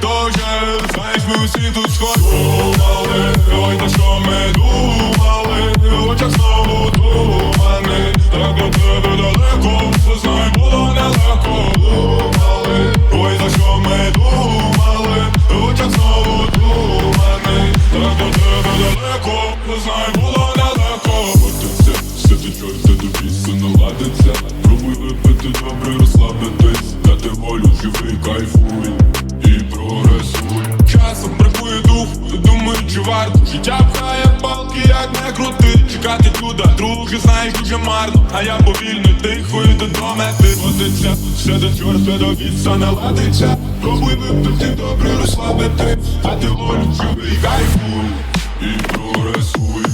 Тоже знаєш, ми усі тут сховали, ой, на що ми думали, в очах знову тумани, так до тебе далеко, знай було нелегко думали, ой, за що ми думали, в очах знову тумани, так до тебе далеко, знай було нелегко Отеться, все до наладиться, пробуй випити добре, розслабитись, дати волю живий кайфуй. Думаю, Життя пхає палки, як не крути. Чекати чуда, друге, знаєш, дуже марно. А я повільно тихо йду до мети Водиться, все до чорта до віца не ладиться Пробуй випити добре, розслабити. Дати волю, живий, кайфуй і прогресуй